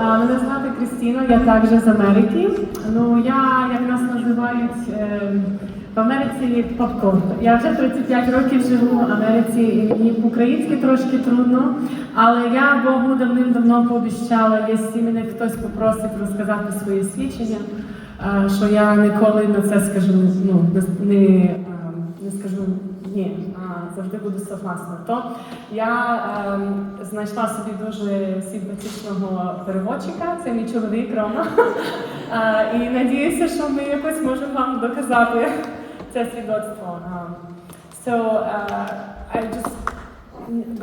Мене звати Крістіна, я також з Америки. Ну, я, як нас називають е, в Америці попкорн. Я вже 35 років живу в Америці, і по-українськи трошки трудно, але я Богу давним-давно пообіцяла, якщо мене хтось попросить розказати свої свідчення, е, що я ніколи на це скажу, ну, не, не, е, не скажу ні, завжди буду согласна. То я ем, знайшла собі дуже симпатичного переводчика, це мій чоловік Рома. А, і надіюся, що ми якось можемо вам доказати це свідоцтво. Um, so uh, I just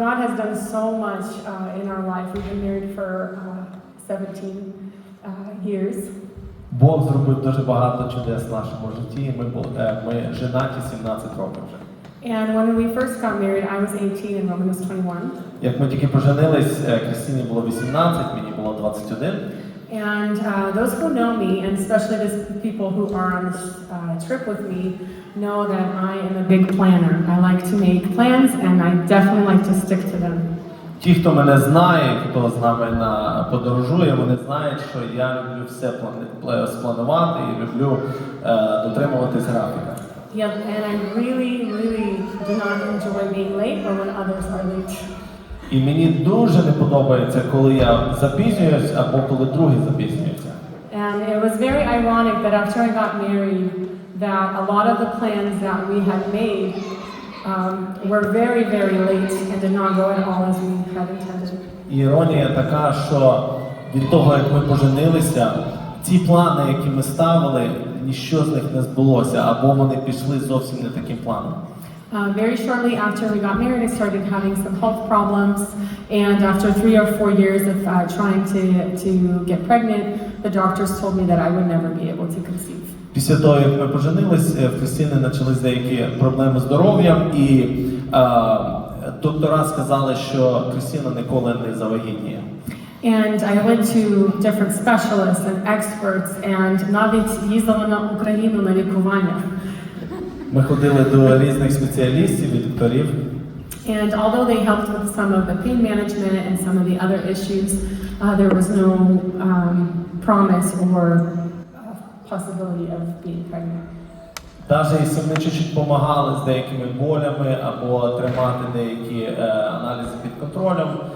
God has done so much uh, in our life. We've been married for uh, 17 uh, years. Бог зробив дуже багато чудес в нашому житті. Ми е, ми женаті 17 років вже. And when we first got married, I was 18 and Roman was 21. Як ми тільки поженились, е, Крістіні було 18, мені було 21. And uh, those who know me, and especially the people who are on this uh, trip with me, know that I am a big planner. I like to make plans, and I definitely like to stick to them. Ті, хто мене знає, хто з нами на подорожує, вони знають, що я люблю все плани- спланувати і люблю е, дотримуватись графіка. Yeah, and I really, really do not enjoy being late or when others are late. І мені дуже не подобається, коли я запізнююсь або коли другі запізнюються. And it was very ironic that after I got married, that a lot of the plans that we had made um, were very, very late and did not go at all as we had intended. Іронія така, що від того, як ми поженилися, ті плани, які ми ставили, ніщо з них не збулося, або вони пішли зовсім не таким планом. Uh, very shortly after we got married, I started having some health problems, and after three or four years of uh, trying to, to get pregnant, the doctors told me that I would never be able to conceive. Після того, як ми поженились, е, в Христини почались деякі проблеми з здоров'ям, і е, доктора сказали, що Христина ніколи не завагітніє. And I went to different specialists and experts, and навіть їздила на Україну на лікування. Ми ходили до різних спеціалістів і докторів. And although they helped with some of the pain management and some of the other issues, uh, there was no um, promise or uh, possibility of being pregnant. Навіть якщо вони чуть-чуть допомагали з деякими болями або тримати деякі е, аналізи під контролем, е,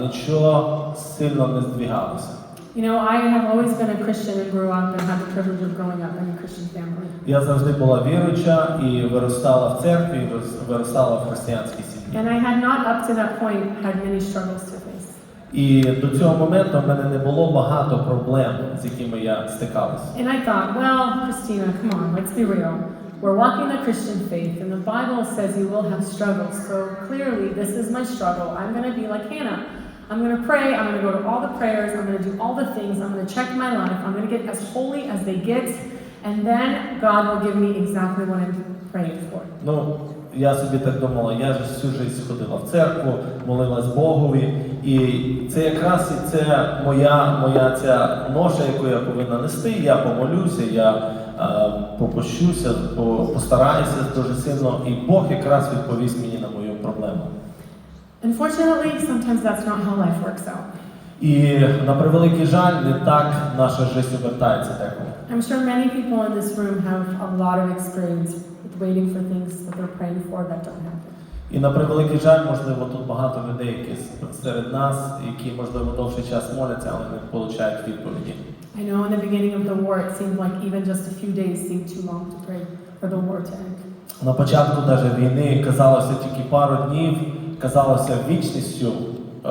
нічого сильно не здвігалося. You know, I have always been a Christian and grew up and had the privilege of growing up in a Christian family. Я завжди була віруюча і виростала в церкві, і виростала в християнській сім'ї. And I had not up to that point had many struggles to face. І до цього моменту в мене не було багато проблем, з якими я стикався. And I thought, well, Christina, come on, let's be real. We're walking the Christian faith, and the Bible says you will have struggles. So clearly, this is my struggle. I'm going to be like Hannah. I'm going to pray. I'm going to go to all the prayers. I'm going to do all the things. I'm going to check my life. I'm going to get as holy as they get. And then God will give me exactly what I'm praying for. Ну, я собі так думала, я ж всю життя ходила в церкву, молилась Богові, і це якраз і це моя, моя ця ноша, яку я повинна нести. Я помолюся, я е, попущуся, постараюся дуже сильно, і Бог якраз відповість мені на мою проблему. Unfortunately, sometimes that's not how life works out. І на превеликий жаль, не так наша життя обертається деколи. I'm sure many people in this room have a lot of experience with waiting for things that they're praying for that don't happen. І на превеликий жаль, можливо, тут багато людей, які серед нас, які можливо довший час моляться, але не отримують відповіді. I know in the beginning of the war, it seemed like even just a few days seemed too long to pray for the war to end. На початку навіть війни казалося тільки пару днів, казалося вічністю, е,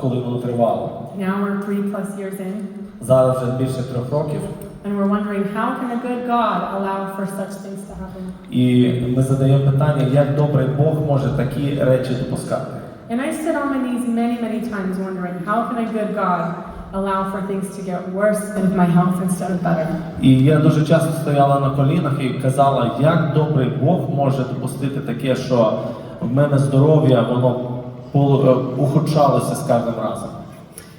коли воно тривало. Now we're three plus years in, Зараз вже більше трьох років. and we're wondering how can a good God allow for such things to happen? І ми задаємо питання, як добрий Бог може такі речі допускати. And I stood on my knees many, many times wondering how can a good God allow for things to get worse with my health instead of better? І я дуже часто стояла на колінах і казала, як добрий Бог може допустити таке, що в мене здоров'я воно е, ухудшалося з кожним разом.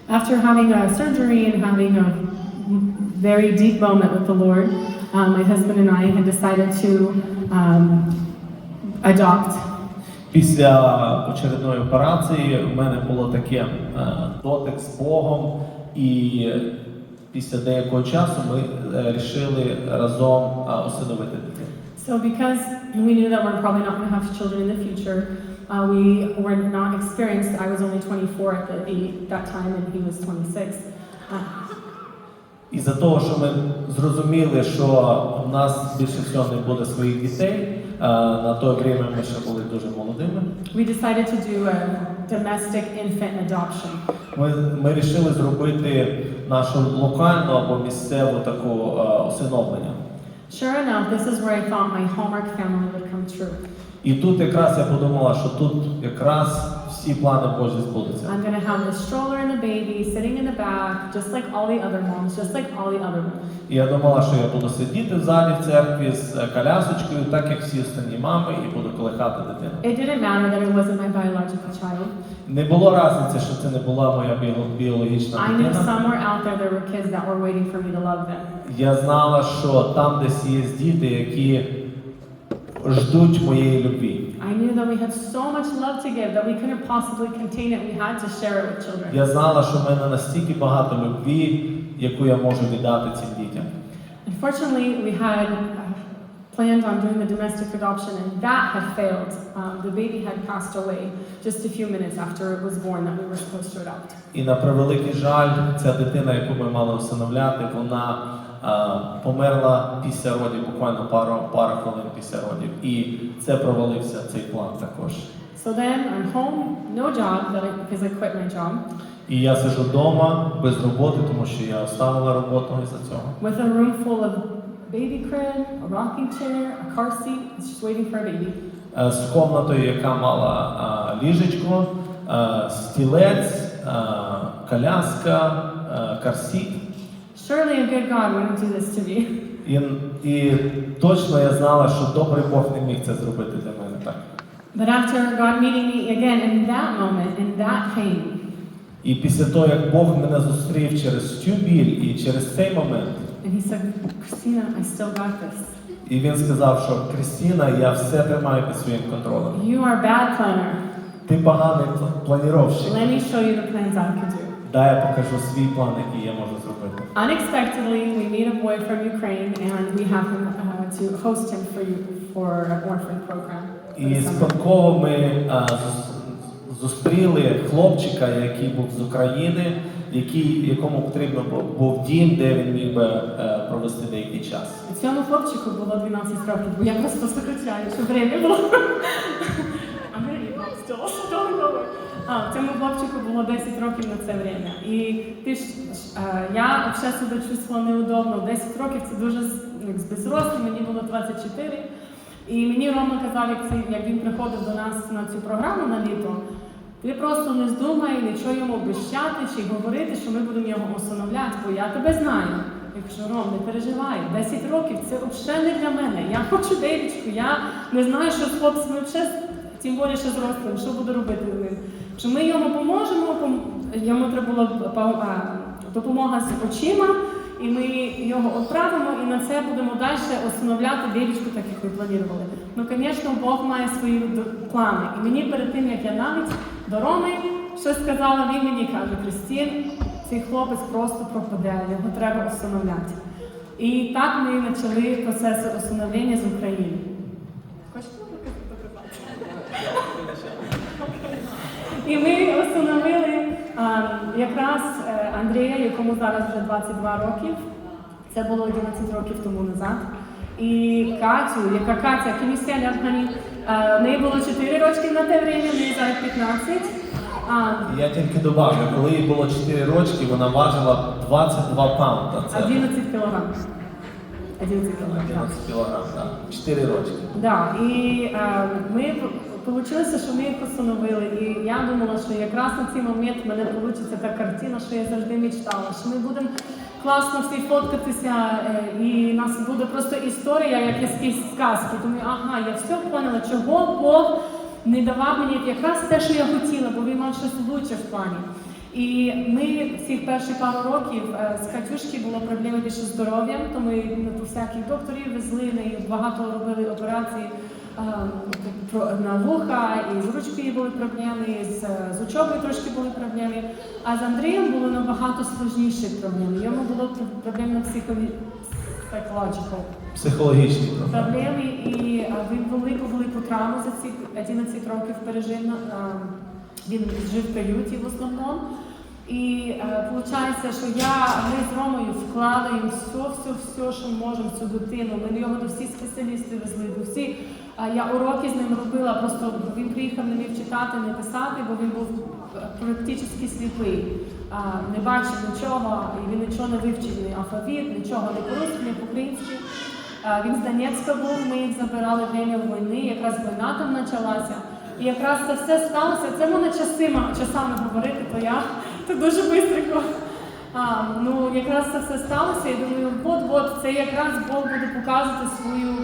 After having a surgery and having a very deep moment with the Lord, um, my husband and I had decided to um, adopt. Після очередної операції в мене було таке е, дотик з Богом, і після деякого часу ми е, рішили разом а, усиновити дитину. So because we knew that we're probably not going to have children in the future, uh, we were not experienced. I was only 24 at the, age- that time, and he was 26. Uh, І за того, що ми зрозуміли, що в нас більше всього не буде своїх дітей, на той время ми ще були дуже молодими. we decided to do a domestic infant adoption. Ми, ми вирішили зробити нашу локальну або місцеву таку а, усиновлення. Sure enough, this is where I thought my Hallmark family would come true. І тут якраз я подумала, що тут якраз всі плани Божі збудуться. I'm to have the stroller and the baby sitting in the back, just like all the other moms, just like all the other moms. І я думала, що я буду сидіти в залі в церкві з е, колясочкою, так як всі останні мами, і буду колихати дитину. It didn't matter that it wasn't my biological child. Не було разниці, що це не була моя біо- біологічна I knew дитина. somewhere out there there were kids that were waiting for me to love them. Я знала, що там десь є діти, які ждуть моєї любві. I knew that we had so much love to give that we couldn't possibly contain it. We had to share it with children. Я знала, що в мене настільки багато любві, яку я можу віддати цим дітям. Unfortunately, we had uh, planned on doing the domestic adoption, and that had failed. Um, the baby had passed away just a few minutes after it was born that we were supposed to adopt. І на превеликий жаль, ця дитина, яку ми мали усиновляти, вона померла після родів, буквально пару, пару хвилин після родів. І це провалився цей план також. So then I'm home, no job because I quit my job, І я сижу вдома без роботи, тому що я оставила роботу із-за цього. with a room full of baby crib, a rocking chair, a car seat. It's just waiting for a baby. Е, З комнатою, яка мала а, ліжечко, стілець, коляска, карсіт. Surely a good God wouldn't do this to me. І, і точно я знала, що добрий Бог не міг це зробити для мене так. But after God meeting me again in that moment, in that pain, І після того, як Бог мене зустрів через цю біль і через цей момент, and He said, Christina, I still got this. і він сказав, що Крістіна, я все тримаю під своїм контролем. You are a bad planner. Ти поганий пл- планіровщик. Let me show you the plans I could do. Дай я покажу свій план, який я можу зробити. Unexpectedly, we meet a boy from Ukraine, and we have him uh, to host him for you for an orphan program. І спадково ми а, зустріли хлопчика, який був з України, який, якому потрібно був, дім, де він міг би е, провести деякий час. Цьому хлопчику було 12 років, бо я просто сокращаю, щоб время було. I'm gonna mom still, don't go away. А, цьому хлопчику було 10 років на це время. І ти ж, я ще себе чувствувала неудобно. 10 років це дуже як з мені було 24. І мені Рома казав, як, це, як він приходив до нас на цю програму на літо, ти просто не здумай нічого йому обіщати чи говорити, що ми будемо його усиновляти, бо я тебе знаю. Я кажу, Ром, не переживай, 10 років це взагалі не для мене. Я хочу девічку, я не знаю, що з хлопцями взагалі, тим більше зрослим, що буду робити з ним. Що ми йому поможемо, йому треба була допомога з очима, і ми його відправимо, і на це будемо далі усиновляти девічку, так як ми планували. Ну, звісно, Бог має свої плани. І мені перед тим, як я навіть до Роми щось сказала, він мені каже, Крістін, цей хлопець просто пропаде, його треба усиновляти. І так ми почали процес усиновлення з України. І ми усиновили а, якраз е, Андрія, якому зараз вже 22 роки. Це було 11 років тому назад. І Катю, яка Катя, комісія Ляпгані, в неї було 4 рочки на те время, в неї зараз 15. А, Я тільки добавлю, коли їй було 4 рочки, вона важила 22 паунда. Це 11 кілограм. 11 кілограм. 11 кілограм, так. 4 рочки. Да, і е, ми вийшло, що ми їх постановили. І я думала, що якраз на цей момент в мене вийде та картина, що я завжди мечтала, що ми будемо класно всі фоткатися, е, і у нас буде просто історія, як якісь сказки. Думаю, ага, я все поняла, чого Бог не давав мені якраз те, що я хотіла, бо він мав щось лучше в плані. І ми всі перші пару років е, з Катюшки було проблеми більше здоров'ям, то ми до всяких докторів везли, багато робили операцій. Ем, на вуха, і з ручкою були проблеми, і з, з учобою трошки були проблеми. А з Андрієм було набагато складніші проблеми. Йому було проблеми психові Психологічні проблеми. і е, він велику велику травму за ці 11 років пережив. е, Він жив в приюті в основному. І виходить, що я, ми з Ромою вкладаємо все, все, все, що можемо в цю дитину. Ми його до всіх спеціалістів везли, до всіх. Я уроки з ним робила, просто він приїхав не міг читати, не писати, бо він був е, практично сліпий. Не бачив нічого, і він нічого не вивчив, ні алфавіт, нічого не по-русски, не по-українськи. Він з Донецька був, ми їх забирали в время війни, якраз війна там почалася. І якраз це все сталося. Це можна часима, часами говорити, то я це дуже швидко. А, ну, якраз це все сталося, і думаю, от-от, це якраз Бог буде показувати свою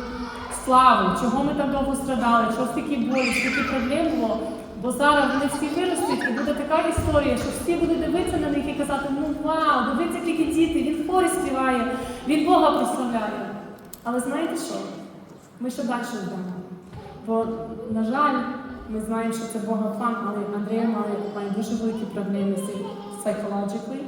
славу, чого ми так довго страдали, чого стільки болі, стільки проблем було. Бо зараз вони всі виростуть, і буде така історія, що всі будуть дивитися на них і казати, ну вау, дивіться, які діти, він хорі співає, він Бога прославляє. Але знаєте що? Ми ще далі йдемо. Бо, на жаль, ми знаємо, що це Бога план, але Андрій має, має дуже великі проблеми з psychologically.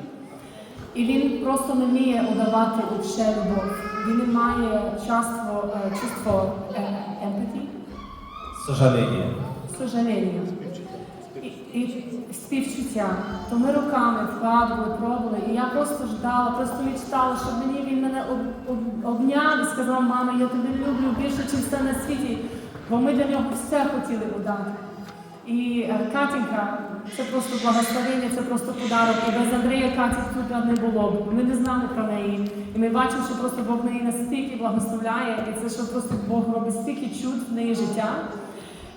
І він просто не вміє удавати ще любов. Він не має чувство, е, чувство е, empathy, Сожаління. сожаління і, і співчуття. То ми руками вкладували, пробували, і я просто ждала, просто мечтала, щоб мені він мене об, об, обняв і сказав, мама, я тебе люблю більше, ніж все на світі, бо ми для нього все хотіли удати. І е, Катінька, це просто благословення, це просто подарок. І без Андрія Каті тут не було б. Ми не знали про неї. І ми бачимо, що просто Бог неї настільки благословляє, і це що просто Бог робить стільки чуд в неї життя.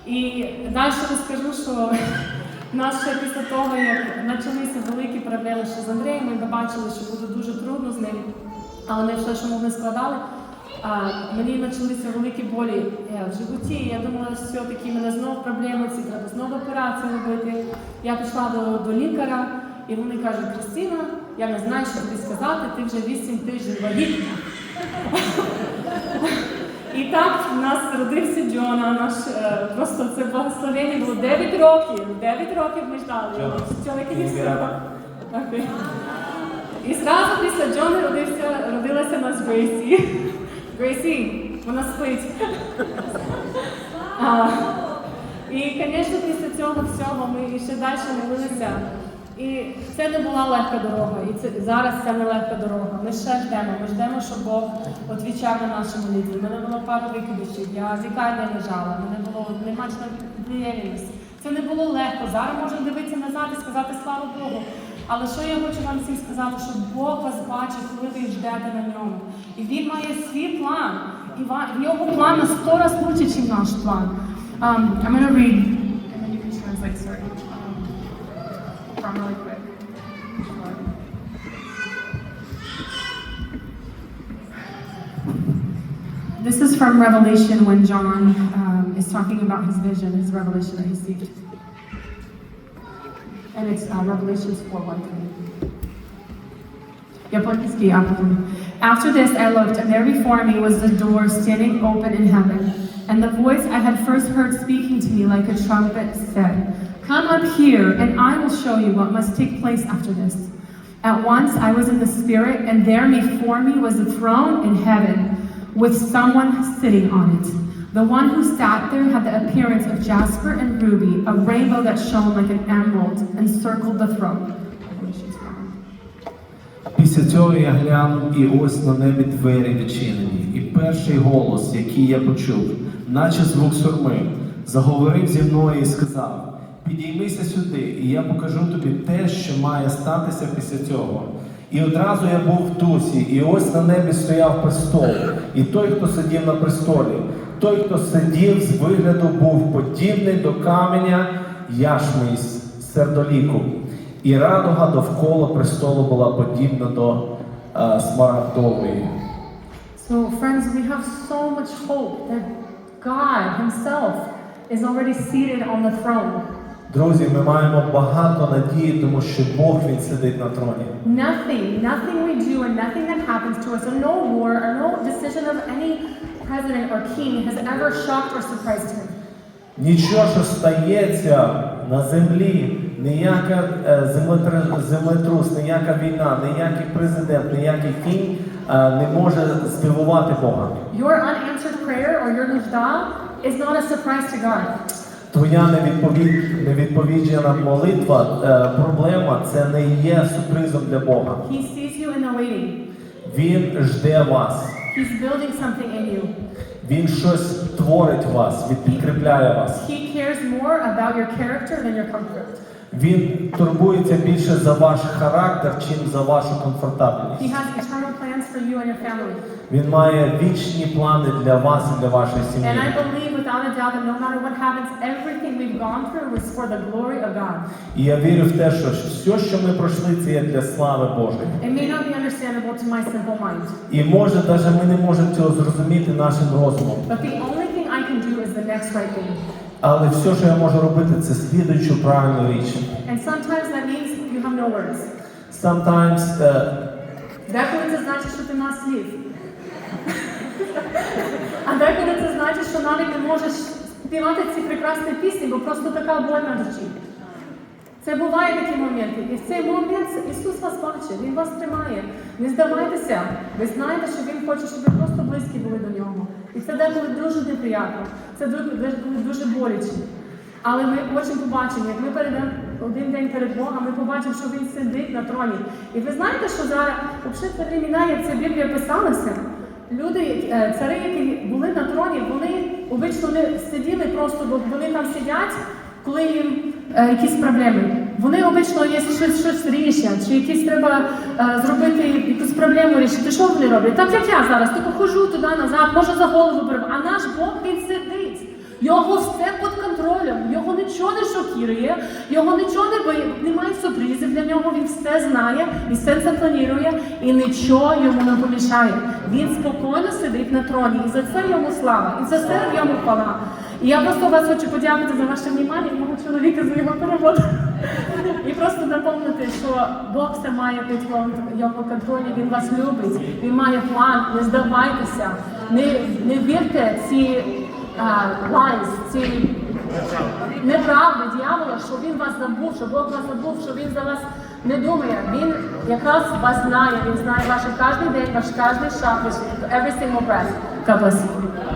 І далі розкажу, що нас ще після того, як почалися великі проблеми ще з Андрієм, ми побачили, що буде дуже трудно з ним, але ми все, що могли складали. А, мені почалися великі болі е, в животі. Я думала, що все-таки в мене знову проблеми, ці треба знову операцію робити. Я пішла до, до лікаря, і вони кажуть, Кристина, я не знаю, що тобі сказати, ти вже 8 тижнів вагітна. І так в нас родився Джона, наш е, просто це благословення було 9 років. 9 років ми ждали. І зразу після Джона родився, родилася нас Грейсі. Грейсі, вона спить. І, звісно, після цього всього ми ще далі молилися. І це не була легка дорога, і це зараз це не легка дорога. Ми ще ждемо. Ми ждемо, щоб Бог відвічав на наші молитви. У мене було пару викидачів, я з лікарні лежала, мене було немачна діяльність. Це не було легко. Зараз можемо дивитися назад і сказати слава Богу. Але що я хочу вам всім сказати, що Бог вас бачить, коли ви ждете на ньому. І він має свій план. І ва- його план на сто разів лучше, ніж наш план. Um, I'm going to read, and then you can translate, sorry. Um, from really quick. This is from Revelation when John um, is talking about his vision, his revelation that he received. And it's uh, Revelations 4 1 3. Japonski, um, After this, I looked, and there before me was the door standing open in heaven. And the voice I had first heard speaking to me like a trumpet said, Come up here, and I will show you what must take place after this. At once I was in the Spirit, and there before me was a throne in heaven with someone sitting on it. The one who sat there had the appearance of jasper and ruby, a rainbow that shone like an emerald encircled the throne. Revelations 4. Після цього я глянув, і ось на небі двері відчинені, і перший голос, який я почув, наче звук сурми, заговорив зі мною і сказав: Підіймися сюди, і я покажу тобі те, що має статися після цього. І одразу я був в дусі, і ось на небі стояв престол, і той, хто сидів на престолі, той, хто сидів з вигляду, був подібний до каменя яшми із сердоліку. І радуга довкола престолу була подібна до е, смарагдової. So, friends, we have so much hope that God Himself is already seated on the throne. Друзі, ми маємо багато надії, тому що Бог він сидить на троні. Nothing, nothing we do, and nothing that happens to us, or no war, or no decision of any president or king has ever shocked or surprised him. Нічого, що стається на землі, ніяка е, землетрус, ніяка війна, ніякий президент, ніякий кінь е, не може здивувати Бога. Your unanswered prayer or your нужда is not a surprise to God. Твоя невідповіджена молитва, е, проблема це не є сюрпризом для Бога. He sees you in the waiting. Він жде вас. He's building something in you. Він щось творить вас, він підкріпляє вас. He cares more about your character than your comfort. Він турбується більше за ваш характер, чим за вашу He has eternal for you and your family. Він має вічні плани для вас і для вашої And. I believe without a doubt that no matter what happens, everything we've gone through was for the glory of God. І я вірю в те, що все, що ми пройшли, це є для слави Божої. It may not be understandable to my simple mind, І може, навіть ми не можемо цього зрозуміти нашим розумом. but the only thing I can do is the next right thing. Але все, що я можу робити, це слідуючу правильну річ. And sometimes that means you have no words. Sometimes, е, Деколи це значить, що ти мав слів. А деколи це значить, що навіть не можеш співати ці прекрасні пісні, бо просто така боль на душі. Це буває такі моменти. І в цей момент Ісус вас бачить, Він вас тримає. Не здавайтеся. Ви знаєте, що Він хоче, щоб ви просто близькі були до нього. І це деколи дуже неприємно, це дуже, дуже боляче. Але ми хочемо побачимо, як ми перейдемо один день перед Богом, ми побачимо, що Він сидить на троні. І ви знаєте, що взагалі, в времена, як ця Біблія писалася, люди, е, цари, які були на троні, вони обично не сиділи просто, бо вони там сидять, коли їм е, якісь проблеми. Вони обично є щось, щось рішать, чи якісь треба е, зробити якусь проблему рішити. Що вони роблять? Так як я зараз, тільки хожу туди назад, може за голову беру. А наш Бог він сидить. Його все під контролем, його нічого не шокірує, його нічого не бої, немає сюрпризів для нього, він все знає, і все це планує, і нічого йому не помішає. Він спокійно сидить на троні, і за це йому слава, і за це йому хвала. І я просто вас хочу подякувати за ваше внимання, мого чоловіка за його перевод. І просто напомнити, що Бог все має під його контролі, він вас любить, він має план, не здавайтеся, не, не вірте ці uh, lies, ці неправди дьявола, що він вас забув, що Бог вас забув, що він за вас не думає. Він якраз вас знає, він знає ваш кожен день, ваш кожен шаг, every single breath. God bless you.